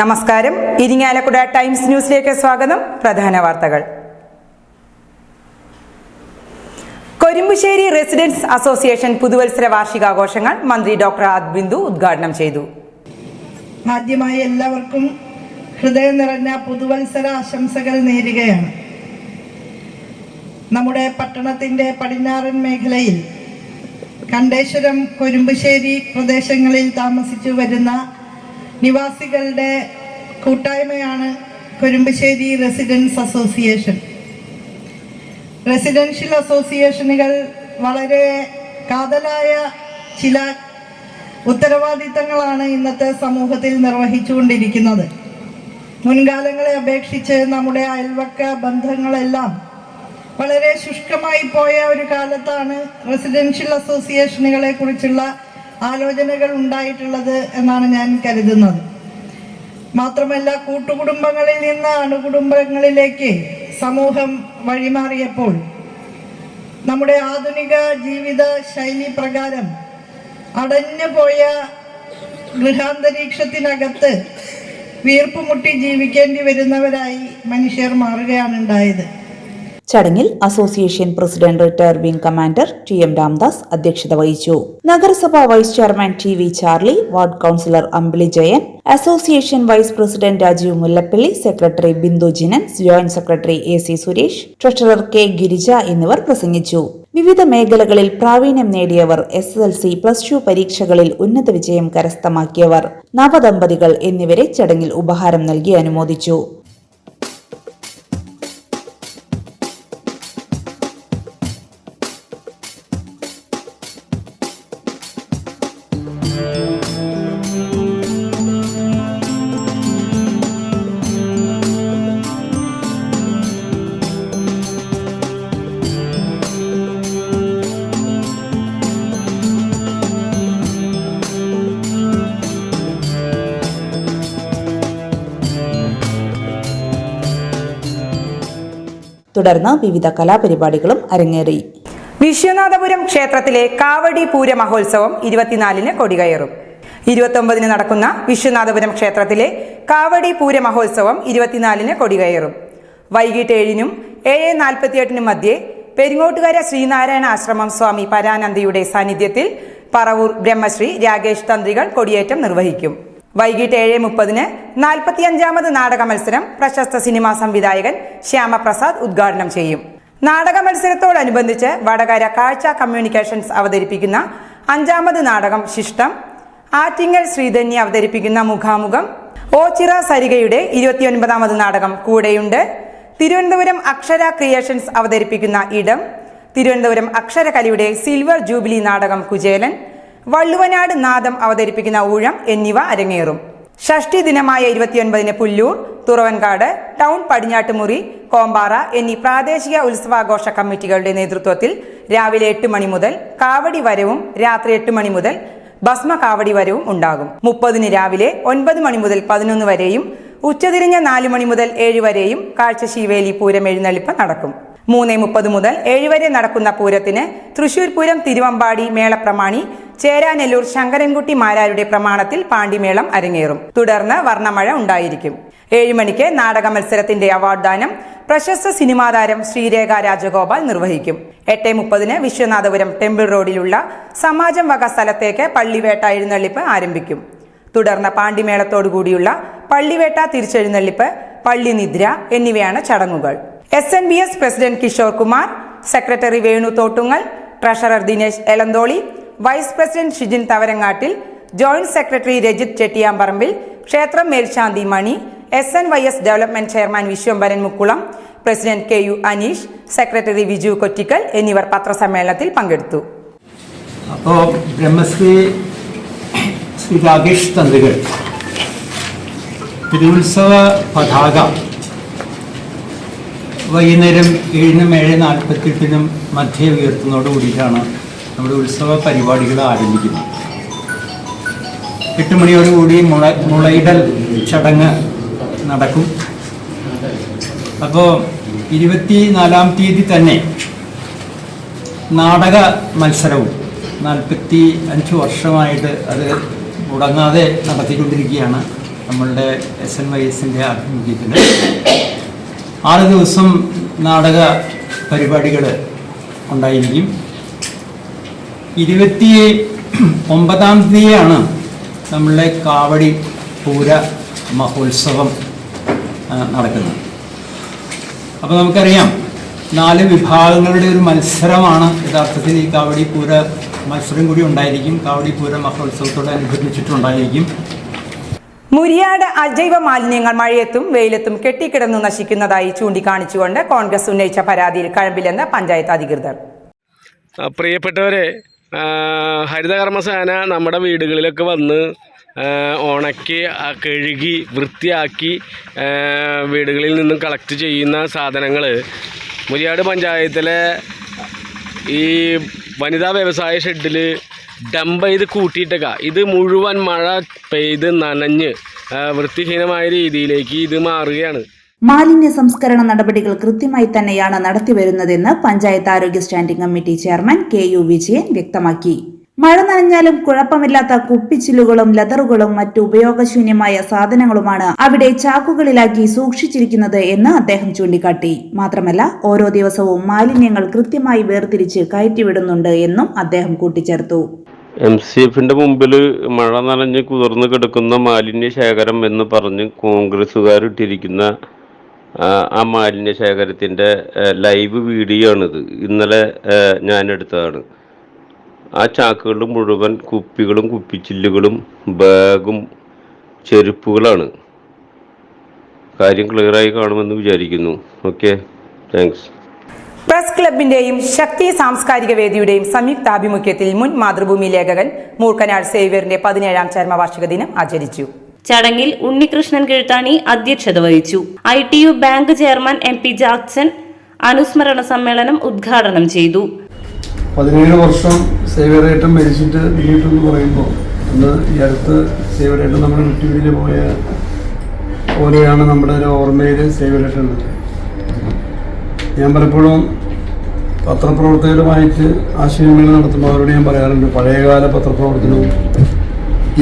നമസ്കാരം. ഇരിങ്ങാലക്കുട ടൈംസ് ന്യൂസിലേക്ക് സ്വാഗതം. പ്രധാന വാർത്തകൾ. കൊരുമ്പുശ്ശേരി റെസിഡൻസ് അസോസിയേഷൻ പുതുവത്സര വാർഷികാഘോഷങ്ങൾ മന്ത്രി ഡോക്ടർ ആദ് ബിന്ദു ഉദ്ഘാടനം ചെയ്തു. ആദ്യമായി എല്ലാവർക്കും ഹൃദയം നിറഞ്ഞ പുതുവത്സര ആശംസകൾ നേരുകയാണ്. നമ്മുടെ പട്ടണത്തിന്റെ പടിഞ്ഞാറൻ മേഖലയിൽ കണ്ടേശ്വരം കൊരുമ്പുശ്ശേരി പ്രദേശങ്ങളിൽ താമസിച്ചു വരുന്ന നിവാസികളുടെ കൂട്ടായ്മയാണ് കുരുമ്പശ്ശേരി റെസിഡൻസ് അസോസിയേഷൻ. റെസിഡൻഷ്യൽ അസോസിയേഷനുകൾ വളരെ കാതലായ ചില ഉത്തരവാദിത്തങ്ങളാണ് ഇന്നത്തെ സമൂഹത്തിൽ നിർവഹിച്ചുകൊണ്ടിരിക്കുന്നത്. മുൻകാലങ്ങളെ അപേക്ഷിച്ച് നമ്മുടെ അയൽവക്ക ബന്ധങ്ങളെല്ലാം വളരെ ശുഷ്കമായി പോയ ഒരു കാലത്താണ് റെസിഡൻഷ്യൽ അസോസിയേഷനുകളെ കുറിച്ചുള്ള ആലോചനകൾ ഉണ്ടായിട്ടുള്ളത് എന്നാണ് ഞാൻ കരുതുന്നത്. മാത്രമല്ല കൂട്ടുകുടുംബങ്ങളിൽ നിന്ന് അണുകുടുംബങ്ങളിലേക്ക് സമൂഹം വഴിമാറിയപ്പോൾ നമ്മുടെ ആധുനിക ജീവിത ശൈലി പ്രകാരം അടഞ്ഞു പോയ ഗൃഹാന്തരീക്ഷത്തിനകത്ത് വീർപ്പുമുട്ടി ജീവിക്കേണ്ടി വരുന്നവരായി മനുഷ്യർ മാറുകയാണ് ഉണ്ടായത്. ചടങ്ങിൽ association president retire wing commander T M Ramdas അധ്യക്ഷത വഹിച്ചു. നഗരസഭാ vice chairman T V Charlie ward councillor Ambili Jayan association vice president Rajeev Mullappally secretary Bindu Jinan joint secretary A C Suresh treasurer K Girija എന്നിവർ പ്രസംഗിച്ചു. വിവിധ മേഖലകളിൽ പ്രാവീണ്യം നേടിയവർ S L C plus two പരീക്ഷകളിൽ ഉന്നത വിജയം കരസ്ഥമാക്കിയവർ നവദമ്പതികൾ എന്നിവരെ ചടങ്ങിൽ ഉപഹാരം നൽകി അനുമോദിച്ചു. തുടർന്ന് വിവിധ കലാപരിപാടികളും അരങ്ങേറി. വിശ്വനാഥപുരം ക്ഷേത്രത്തിലെ കാവടി പൂര മഹോത്സവം ഇരുപത്തിനാലിന് കൊടികയറും. ഇരുപത്തൊമ്പതിന് നടക്കുന്ന വിശ്വനാഥപുരം ക്ഷേത്രത്തിലെ കാവടി പൂര മഹോത്സവം ഇരുപത്തിനാലിന് കൊടികയറും. വൈകിട്ട് ഏഴിനും ഏഴ് നാൽപ്പത്തിയെട്ടിനും മധ്യേ പെരിങ്ങോട്ടുകര ശ്രീനാരായണ ആശ്രമം സ്വാമി പരാനന്ദിയുടെ സാന്നിധ്യത്തിൽ പറവൂർ ബ്രഹ്മശ്രീ രാകേഷ് തന്ത്രികൾ കൊടിയേറ്റം നിർവഹിക്കും. വൈകിട്ട് ഏഴ് മുപ്പതിന് നാൽപ്പത്തിയഞ്ചാമത് നാടക മത്സരം പ്രശസ്ത സിനിമാ സംവിധായകൻ ശ്യാമപ്രസാദ് ഉദ്ഘാടനം ചെയ്യും. നാടക മത്സരത്തോടനുബന്ധിച്ച് വടകര കാഴ്ച കമ്മ്യൂണിക്കേഷൻസ് അവതരിപ്പിക്കുന്ന അഞ്ചാമത് നാടകം ശിഷ്ടം ആറ്റിങ്ങൽ ശ്രീധന്യ അവതരിപ്പിക്കുന്ന മുഖാമുഖം ഓച്ചിറ സരികയുടെ ഇരുപത്തിയൊൻപതാമത് നാടകം കൂടെയുണ്ട്. തിരുവനന്തപുരം അക്ഷര ക്രിയേഷൻസ് അവതരിപ്പിക്കുന്ന ഇടം തിരുവനന്തപുരം അക്ഷരകലയുടെ സിൽവർ ജൂബിലി നാടകം കുചേലൻ വള്ളുവനാട് നാദം അവതരിപ്പിക്കുന്ന ഊഴം എന്നിവ അരങ്ങേറും. ഷഷ്ടി ദിനമായ ഇരുപത്തിയൊൻപതിന് പുല്ലൂർ തുറവൻകാട് ടൗൺ പടിഞ്ഞാട്ടുമുറി കോമ്പാറ എന്നീ പ്രാദേശിക ഉത്സവാഘോഷ കമ്മിറ്റികളുടെ നേതൃത്വത്തിൽ രാവിലെ എട്ട് മണി മുതൽ കാവടി വരവും രാത്രി എട്ട് മണി മുതൽ ഭസ്മ കാവടി വരവും ഉണ്ടാകും. മുപ്പതിന് രാവിലെ ഒൻപത് മണി മുതൽ പതിനൊന്ന് വരെയും ഉച്ചതിരിഞ്ഞ നാല് മണി മുതൽ ഏഴ് വരെയും കാഴ്ചശീവേലി പൂരം എഴുന്നള്ളിപ്പ് നടക്കും. മൂന്ന് മുപ്പത് മുതൽ ഏഴ് വരെ നടക്കുന്ന പൂരത്തിന് തൃശൂർ പൂരം തിരുവമ്പാടി മേളപ്രമാണി ചേരാനെല്ലൂർ ശങ്കരൻകുട്ടി മാരാരുടെ പ്രമാണത്തിൽ പാണ്ടിമേളം അരങ്ങേറും. തുടർന്ന് വർണമഴ ഉണ്ടായിരിക്കും. ഏഴുമണിക്ക് നാടക മത്സരത്തിന്റെ അവാർഡ് ദാനം പ്രശസ്ത സിനിമാ താരം ശ്രീരേഖ രാജഗോപാൽ നിർവഹിക്കും. എട്ട് മുപ്പതിന് വിശ്വനാഥപുരം ടെമ്പിൾ റോഡിലുള്ള സമാജം വക സ്ഥലത്തേക്ക് പള്ളിവേട്ട എഴുന്നള്ളിപ്പ് ആരംഭിക്കും. തുടർന്ന് പാണ്ടിമേളത്തോടുകൂടിയുള്ള പള്ളിവേട്ട തിരിച്ചെഴുന്നള്ളിപ്പ് പള്ളിനിദ്ര എന്നിവയാണ് ചടങ്ങുകൾ. S N B S president Kishore Kumar secretary Venu Thottungal treasurer Dinesh Elantholi vice president Shijin Thavarangattil joint secretary Rajith Chettiyamparambil ക്ഷേത്രം മേൽശാന്തി Mani S N Y S development chairman Vishwambharan Mukkulam president K U Aneesh secretary Viju Kottikkal എന്നിവർ പത്രസമ്മേളനത്തിൽ പങ്കെടുത്തു. അപ്പോൾ ബ്രഹ്മശ്രീ ശ്രീ രാകേഷ് തന്ത്രികൾ തിരുവുത്സവ പതാക വൈകുന്നേരം ഏഴിനും ഏഴ് നാൽപ്പത്തെട്ടിനും മധ്യ ഉയർത്തുന്നതോട് കൂടിയിട്ടാണ് നമ്മുടെ ഉത്സവ പരിപാടികൾ ആരംഭിക്കുന്നത്. എട്ട് മണിയോടുകൂടി മുള മുളയിടൽ ചടങ്ങ് നടക്കും. അപ്പോൾ ഇരുപത്തി നാലാം തീയതി തന്നെ നാടക മത്സരവും നാൽപ്പത്തി അഞ്ച് വർഷമായിട്ട് അത് മുടങ്ങാതെ നടത്തിക്കൊണ്ടിരിക്കുകയാണ് നമ്മളുടെ എസ് എൻ വൈ എസിന്റെ ആഭിമുഖ്യത്തിൽ ആറ് ദിവസം നാടക പരിപാടികൾ ഉണ്ടായിരിക്കും. ഇരുപത്തി ഒമ്പതാം തീയതിയാണ് നമ്മളുടെ കാവടി പൂര മഹോത്സവം നടക്കുന്നത്. അപ്പോൾ നമുക്കറിയാം നാല് വിഭാഗങ്ങളുടെ ഒരു മത്സരമാണ് യഥാർത്ഥത്തിൽ ഈ കാവടി പൂര മത്സരം കൂടി ഉണ്ടായിരിക്കും. കാവടി പൂര മഹോത്സവത്തോടനുബന്ധിച്ചിട്ടുണ്ടായിരിക്കും. മുരിയാട് അജൈവ മാലിന്യങ്ങൾ മഴയത്തും വെയിലത്തും കെട്ടിക്കിടന്നു നശിക്കുന്നതായി ചൂണ്ടിക്കാണിച്ചുകൊണ്ട് കോൺഗ്രസ് ഉന്നയിച്ച പരാതിയിൽ കഴമ്പില്ലെന്ന് പഞ്ചായത്ത് അധികൃതർ. പ്രിയപ്പെട്ടവരെ ഹരിതകർമ്മസേന നമ്മുടെ വീടുകളിലൊക്കെ വന്ന് ഉണക്കി കഴുകി വൃത്തിയാക്കി വീടുകളിൽ നിന്നും കളക്ട് ചെയ്യുന്ന സാധനങ്ങൾ മുരിയാട് പഞ്ചായത്തിലെ ഈ വനിതാ വ്യവസായ ഷെഡിൽ ഡംപ് ചെയ്ത് കൂട്ടിയിട്ടേക്കുക ഇത് മുഴുവൻ മഴ പെയ്ത് നനഞ്ഞ് വൃത്തിഹീനമായ രീതിയിലേക്ക് ഇത് മാറുകയാണ്. മാലിന്യ സംസ്കരണ നടപടികൾ കൃത്യമായി തന്നെയാണ് നടത്തിവരുന്നതെന്ന് പഞ്ചായത്ത് ആരോഗ്യ standing committee chairman K U Vijayan വ്യക്തമാക്കി. മഴ നനഞ്ഞാലും കുഴപ്പമില്ലാത്ത കുപ്പിച്ചില്ലുകളും ലെതറുകളും മറ്റു ഉപയോഗശൂന്യമായ സാധനങ്ങളുമാണ് അവിടെ ചാക്കുകളിലാക്കി സൂക്ഷിച്ചിരിക്കുന്നത് എന്ന് അദ്ദേഹം ചൂണ്ടിക്കാട്ടി. മാത്രമല്ല ഓരോ ദിവസവും മാലിന്യങ്ങൾ കൃത്യമായി വേർതിരിച്ച് കയറ്റിവിടുന്നുണ്ട് എന്നും അദ്ദേഹം കൂട്ടിച്ചേർത്തു. എം സി എഫിന്റെ മുമ്പിൽ മഴ നനഞ്ഞ് കുതിർന്നു കിടക്കുന്ന മാലിന്യ ശേഖരം എന്ന് പറഞ്ഞ് കോൺഗ്രസ്സുകാർ ഇട്ടിരിക്കുന്ന ആ, മാലിന്യ ശേഖരത്തിന്റെ ലൈവ് വീഡിയോ ആണിത്. ഇന്നലെ ഞാൻ എടുത്തതാണ്. ആ ചാക്കുകൾ മുഴുവൻ കുപ്പികളും കുപ്പിച്ചില്ലുകളും ബാഗും ചെരുപ്പുകളാണ്. കാര്യം ക്ലിയറായി കാണുമെന്ന് വിചാരിക്കുന്നു. ഓക്കെ താങ്ക്സ് പ്രസ് ക്ലബിന്റെയും ശക്തി സാംസ്കാരിക വേദിയുടെയും സംയുക്താഭിമുഖ്യത്തിൽ മുൻ മാതൃഭൂമി ലേഖകൻ മൂർക്കനാൾ സേവ്യറിന്റെ പതിനേഴാം ചരമവാർഷിക ദിനം ആചരിച്ചു. ചടങ്ങിൽ ഉണ്ണികൃഷ്ണൻ കിഴുത്താണി അധ്യക്ഷത വഹിച്ചു. I T U bank chairman M P Jackson അനുസ്മരണ സമ്മേളനം ഉദ്ഘാടനം ചെയ്തു. പതിനേഴ് വർഷം സേവറേറ്റം മരിച്ചിട്ട് എന്ന് പറയുമ്പോൾ അന്ന് ഈ അടുത്ത് സേവറേറ്റം നമ്മുടെ വിട്ടുപിരിഞ്ഞ് പോയ പോലെയാണ് നമ്മുടെ ഒരു ഓർമ്മയിൽ ഉള്ളത്. ഞാൻ പലപ്പോഴും പത്രപ്രവർത്തകരുമായിട്ട് ആശയവിനിമയം നടത്തുമ്പോൾ അവരോട് ഞാൻ പറയാറുണ്ട് പഴയകാല പത്രപ്രവർത്തനവും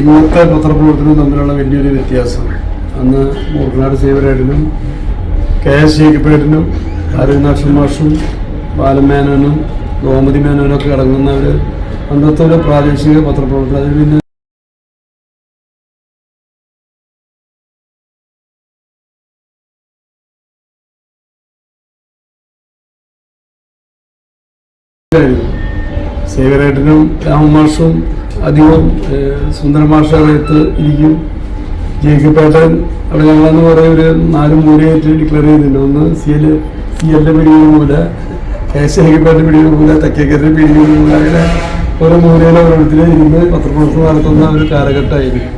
ഇന്നത്തെ പത്രപ്രവർത്തനവും തമ്മിലുള്ള വലിയൊരു വ്യത്യാസം. അന്ന് മൂർക്കനാട് സേവരേട്ടനും കെ എസ് ജേക്കപ്പേട്ടനും അരുണാക്ഷൻ മാഷും ബാലമേനോനും ഗോമതി മേനോനൊക്കെ അടങ്ങുന്ന അന്നത്തെ ഒരു പ്രാദേശിക പത്രപ്രവർത്തകർ അതിൽ പിന്നെ സേവരേട്ടനും രാമമാഷും അധികം സുന്ദര മാഷ അകത്ത് ഇരിക്കും. പേട്ടൻ അവിടെ ഞങ്ങളെന്ന് പറയുന്ന ഒരു നാല് മൂലയായിട്ട് ഡിക്ലെയർ ചെയ്തിട്ടുണ്ട്. ഒന്ന് സി എൽ സി എല്ലിന്റെ പിടിക്കുന്ന മൂല പിടിക്കുന്ന മൂല തെക്കേക്കരുടെ പിടിക്കുന്ന മൂല അങ്ങനെ ഓരോ മൂലയിലെ ഓരോരുത്തരും ഇരുന്ന് പത്രപ്രവർത്തനം നടത്തുന്ന ഒരു കാലഘട്ടമായിരുന്നു.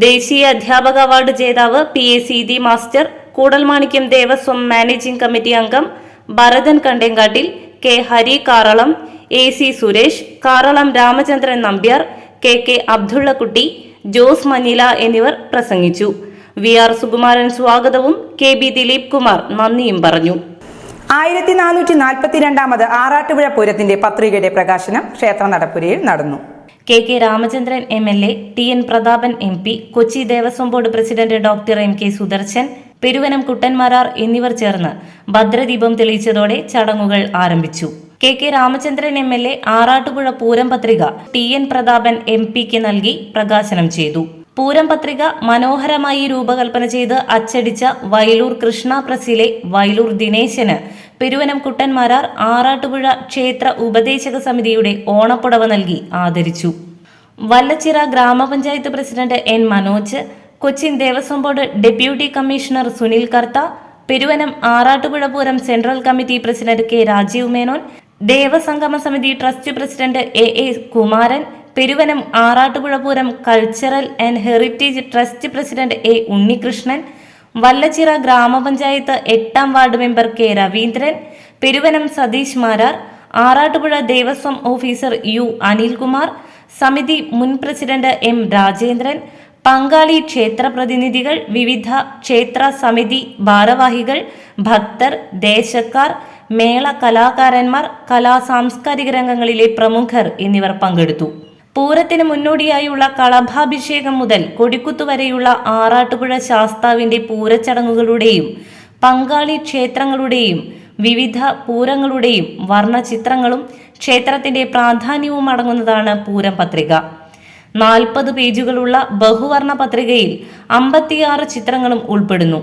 ദേശീയ അധ്യാപക അവാർഡ് ജേതാവ് P. A. Seethi master Koodalmanikyam Devaswom managing committee അംഗം Bharathan Kandenkattil K. Hari Karalam A. C. Suresh Karalam Ramachandran Nambiar K. K. Abdullakutty Jose Manjila എന്നിവർ പ്രസംഗിച്ചു. വി. ആർ. സുകുമാരൻ സ്വാഗതവും കെ. ബി. ദിലീപ് കുമാർ നന്ദിയും പറഞ്ഞു. ആയിരത്തി നാനൂറ്റി നാൽപ്പത്തിരണ്ടാമത് ആറാട്ടുപുഴ പൂരത്തിന്റെ പത്രികയുടെ പ്രകാശനം ക്ഷേത്ര നടപ്പുരയിൽ നടന്നു. K K Ramachandran M L A T N Prathapan M P Kochi Devaswom board president doctor M K Sudarshan Peruvanam Kuttanmarar എന്നിവർ ചേർന്ന് ഭദ്രദീപം തെളിയിച്ചതോടെ ചടങ്ങുകൾ ആരംഭിച്ചു. K K Ramachandran M L A Arattupuzha Pooram പത്രിക ടി എൻ പ്രതാപൻ എം പിക്ക് നൽകി പ്രകാശനം ചെയ്തു. പൂരം പത്രിക മനോഹരമായി രൂപകൽപ്പന ചെയ്ത് അച്ചടിച്ച വയലൂർ കൃഷ്ണ പ്രസിലെ വയലൂർ ദിനേശന്. പെരുവനം കുട്ടന്മാരാർ ആറാട്ടുപുഴ ക്ഷേത്ര ഉപദേശക സമിതിയുടെ ഓണപ്പുടവ നൽകി ആദരിച്ചു. വല്ലച്ചിറ ഗ്രാമപഞ്ചായത്ത് president N Manoj Cochin Devaswom board deputy commissioner Sunil Kartha Peruvanam Arattupuzha Pooram central committee president K Rajeev Menon ദേവസംഗമ സമിതി trust president A A Kumaran Peruvanam Arattupuzhapooram cultural and heritage trust president A Unnikrishnan Vallachira ഗ്രാമപഞ്ചായത്ത് എട്ടാം ward member K Raveendran Peruvanam Satheesh Marar Arattupuzha Devaswom officer U Anilkumar സമിതി മുൻ president M Rajendran പങ്കാളി ക്ഷേത്ര പ്രതിനിധികൾ വിവിധ ക്ഷേത്ര സമിതി ഭാരവാഹികൾ ഭക്തർ ദേശക്കാർ മേള കലാകാരന്മാർ കലാ സാംസ്കാരിക രംഗങ്ങളിലെ പ്രമുഖർ എന്നിവർ പങ്കെടുത്തു. പൂരത്തിന് മുന്നോടിയായുള്ള കളഭാഭിഷേകം മുതൽ കൊടിക്കുത്തു വരെയുള്ള ആറാട്ടുപുഴ ശാസ്താവിന്റെ പൂരച്ചടങ്ങുകളുടെയും പങ്കാളി ക്ഷേത്രങ്ങളുടെയും വിവിധ പൂരങ്ങളുടെയും വർണചിത്രങ്ങളും ക്ഷേത്രത്തിന്റെ പ്രാധാന്യവും അടങ്ങുന്നതാണ് പൂരം പത്രിക. നാൽപ്പത് പേജുകളുള്ള ബഹുവർണ പത്രികയിൽ അമ്പത്തിയാറ് ചിത്രങ്ങളും ഉൾപ്പെടുന്നു.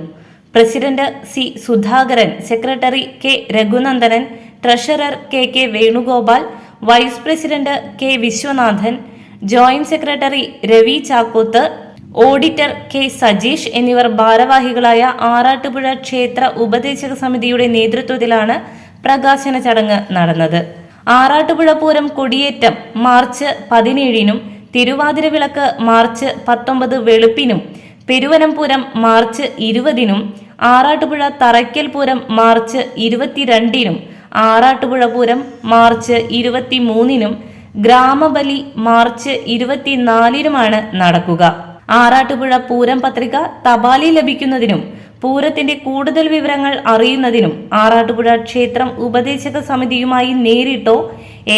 President C Sudhakaran secretary K Raghunandanan treasurer K K Venugopal vice president K Viswanathan joint secretary Ravi Chakkoth auditor K Sajeesh എന്നിവർ ഭാരവാഹികളായ ആറാട്ടുപുഴ ക്ഷേത്ര ഉപദേശക സമിതിയുടെ നേതൃത്വത്തിലാണ് പ്രകാശന ചടങ്ങ് നടന്നത്. ആറാട്ടുപുഴ പൂരം കൊടിയേറ്റം മാർച്ച് പതിനേഴിനും തിരുവാതിര വിളക്ക് മാർച്ച് പത്തൊമ്പത് വെളുപ്പിനും പെരുവനംപൂരം മാർച്ച് ഇരുപതിനും ആറാട്ടുപുഴ തറയ്ക്കൽ പൂരം മാർച്ച് ഇരുപത്തിരണ്ടിനും ആറാട്ടുപുഴ പൂരം മാർച്ച് ഇരുപത്തിമൂന്നിനും ഗ്രാമബലി മാർച്ച് ഇരുപത്തിനാലിനുമാണ് നടക്കുക. ആറാട്ടുപുഴ പൂരം പത്രിക തപാലിൽ ലഭിക്കുന്നതിനും പൂരത്തിന്റെ കൂടുതൽ വിവരങ്ങൾ അറിയുന്നതിനും ആറാട്ടുപുഴ ക്ഷേത്രം ഉപദേശക സമിതിയുമായി നേരിട്ടോ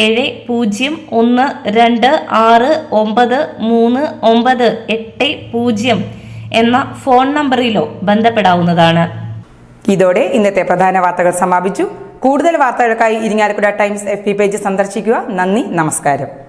ഏഴ് പൂജ്യം ഒന്ന് രണ്ട് ആറ് ഒമ്പത് മൂന്ന് ഒമ്പത് എട്ട് പൂജ്യം എന്ന ഫോൺ നമ്പറിലോ ബന്ധപ്പെടാവുന്നതാണ്. ഇതോടെ ഇന്നത്തെ പ്രധാന വാർത്തകൾ സമാപിച്ചു. കൂടുതൽ വാർത്തകൾക്കായി ഇരിങ്ങാലക്കുട ടൈംസ് എഫ് പേജ് സന്ദർശിക്കുക. നന്ദി നമസ്കാരം.